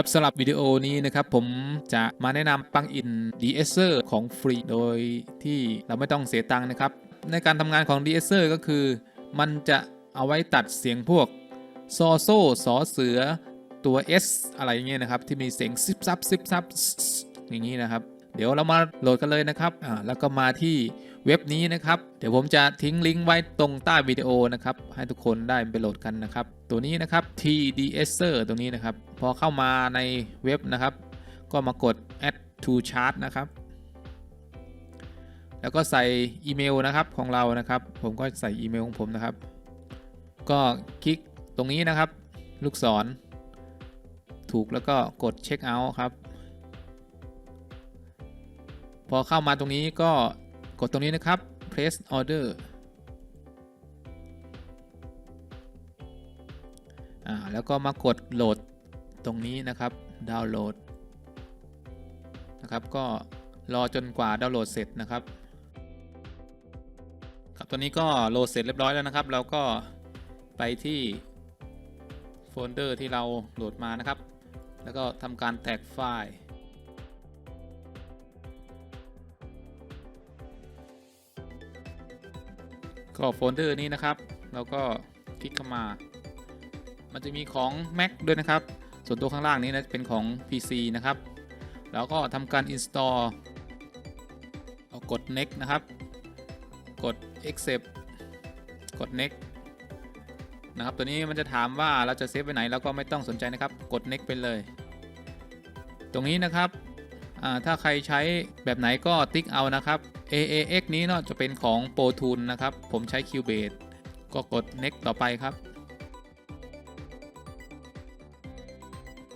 ครับสำหรับวิดีโอนี้นะครับผมจะมาแนะนำปลั๊กอิน de-esser ของฟรีโดยที่เราไม่ต้องเสียตังค์นะครับ ในการทำงานของ de-esser ก็คือ มันจะเอาไว้ตัดเสียงพวกซอโซ่สอเสือตัว S อะไรอย่างเงี้ยนะครับ ที่มีเสียงซิบซับซิบซับอย่างนี้นะครับ เดี๋ยวเรามาโหลดกันเลยนะครับอ่าแล้วก็มาที่ เว็บนี้นะครับ เดี๋ยวผมจะทิ้งลิงก์ไว้ตรงใต้วิดีโอนะครับ ให้ทุกคนได้ไปโหลดกันนะครับ ตัวนี้นะครับ TDSer ตรงนี้นะครับ พอเข้ามาในเว็บนะครับ ก็มากด add to chart นะครับ แล้วก็ใส่อีเมลนะครับของเรานะครับ ผมก็ใส่อีเมลของผมนะครับ ก็คลิกตรงนี้นะครับ ลูกศร ถูกแล้วก็กดเช็คเอาท์ครับ พอเข้ามาตรงนี้ก็ กดตรงนี้นะครับ place order แล้วก็มากดโหลดตรงนี้นะครับดาวน์โหลดนะครับก็รอจนกว่าดาวน์โหลดเสร็จนะครับครับตอนนี้ก็โหลดเสร็จเรียบร้อยแล้วนะครับ เราก็ไปที่โฟลเดอร์ที่เราโหลดมานะครับ แล้วก็ทำการแท็กไฟล์ ก็โฟลเดอร์นี้นะครับเราก็คลิกเข้ามา มันจะมีของ Mac ด้วยนะครับ ส่วนตัวข้างล่างนี้นะเป็นของ PC นะครับ แล้วก็ทำการ install เอากด next นะครับ กด accept กด next นะครับ ตัวนี้มันจะถามว่าเราจะเซฟไปไหนเราก็ไม่ต้องสนใจนะครับ กด next ไปเลย ตรงนี้นะครับ ถ้าใครใช้แบบไหนก็ติ๊กเอานะครับ AAX นี้เนาะจะเป็นของ Pro Tool นะครับ ผมใช้ Cubase ก็กด next ต่อไปครับ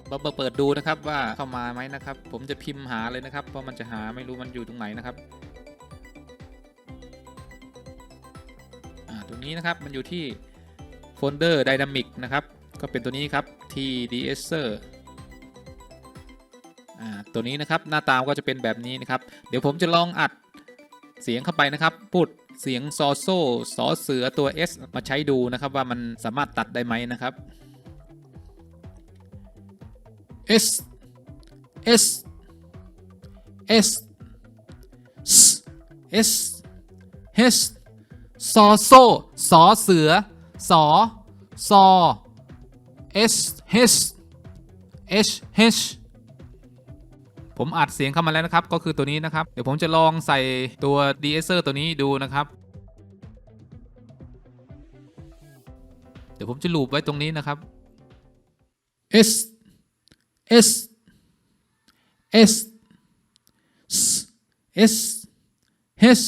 เราเปิดดูนะครับว่าเข้ามาไหมนะครับ ผมจะพิมพ์หาเลยนะครับ เพราะมันจะหาไม่รู้มันอยู่ตรงไหนนะครับตรงนี้นะครับมันอยู่ที่โฟลเดอร์ Dynamic นะครับ ก็เป็นตัวนี้ครับ TDSer ตัวนี้นะครับหน้าตาก็จะเป็นแบบนี้นะครับ เดี๋ยวผมจะลองอัดเสียงเข้าไปนะครับพูดเสียงซอโซ่สอเสือตัว S มาใช้ดูนะครับว่ามันสามารถตัดได้ไหมนะครับ S S S S S ซอโซ่สอเสือสอซอ S H H H ผมอัดเสียงเข้ามาแล้วนะครับ ก็คือตัวนี้นะครับ เดี๋ยวผมจะลองใส่ตัว de-esser ตัวนี้ดูนะครับ เดี๋ยวผมจะลูปไว้ตรงนี้นะครับ S S S S S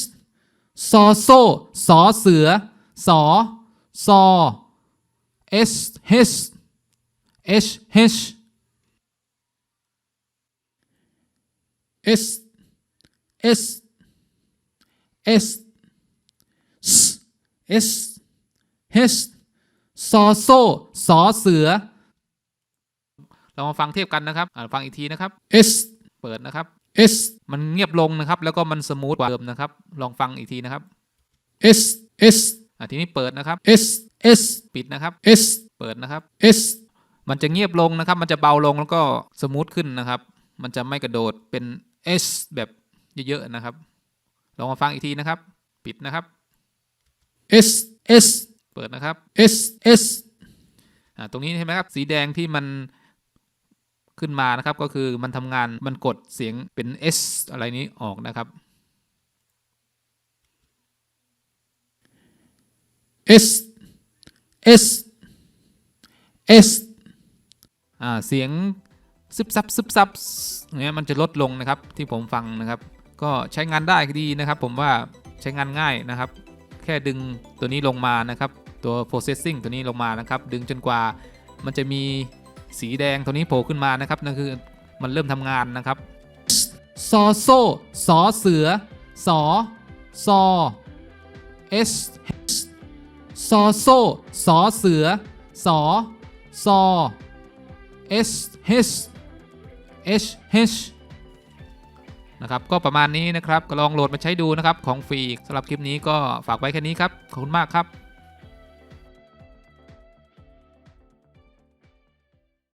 ซอโซ่สอเสือสอซอ S H H H S S S S S H ซอโซ่สอเสือ เรามาฟังเทียบกันนะครับอ่าฟังอีกทีนะครับ S เปิดนะครับ S มันเงียบลงนะครับ แล้วก็มันสมูทกว่าเดิมนะครับ ลองฟังอีกทีนะครับ S S อ่าทีนี้เปิดนะครับ S S ปิดนะครับ S เปิดนะครับ S มันจะเงียบลงนะครับ มันจะเบาลงแล้วก็สมูทขึ้นนะครับ มันจะไม่กระโดดเป็น S แบบเยอะๆนะครับ ลองมาฟังอีกทีนะครับ ปิดนะครับ S S เปิดนะครับ S S อ่าตรงนี้ใช่ไหมครับ สีแดงที่มันขึ้นมานะครับก็คือมันทำงานมันกดเสียงเป็น S อะไรนี้ออกนะครับ S S S อ่าเสียง ซึบซับซึบซับเนี่ยมันจะลดลงนะครับที่ผมฟังนะครับ ก็ใช้งานได้ดีนะครับ ผมว่าใช้งานง่ายนะครับ แค่ดึงตัวนี้ลงมานะครับ ตัว processing ตัวนี้ลงมานะครับ ดึงจนกว่ามันจะมีสีแดงตัวนี้โผล่ขึ้นมานะครับนั่นคือมันเริ่มทำงานนะครับซอโซ่สอเสือสอซอ S ซอโซ่สอเสือสอซอ S H H H H นะครับก็ประมาณนี้นะครับก็ลองโหลดมาใช้ดูนะครับของฟรีสำหรับคลิปนี้ก็ฝากไว้แค่นี้ครับ ขอบคุณมากครับ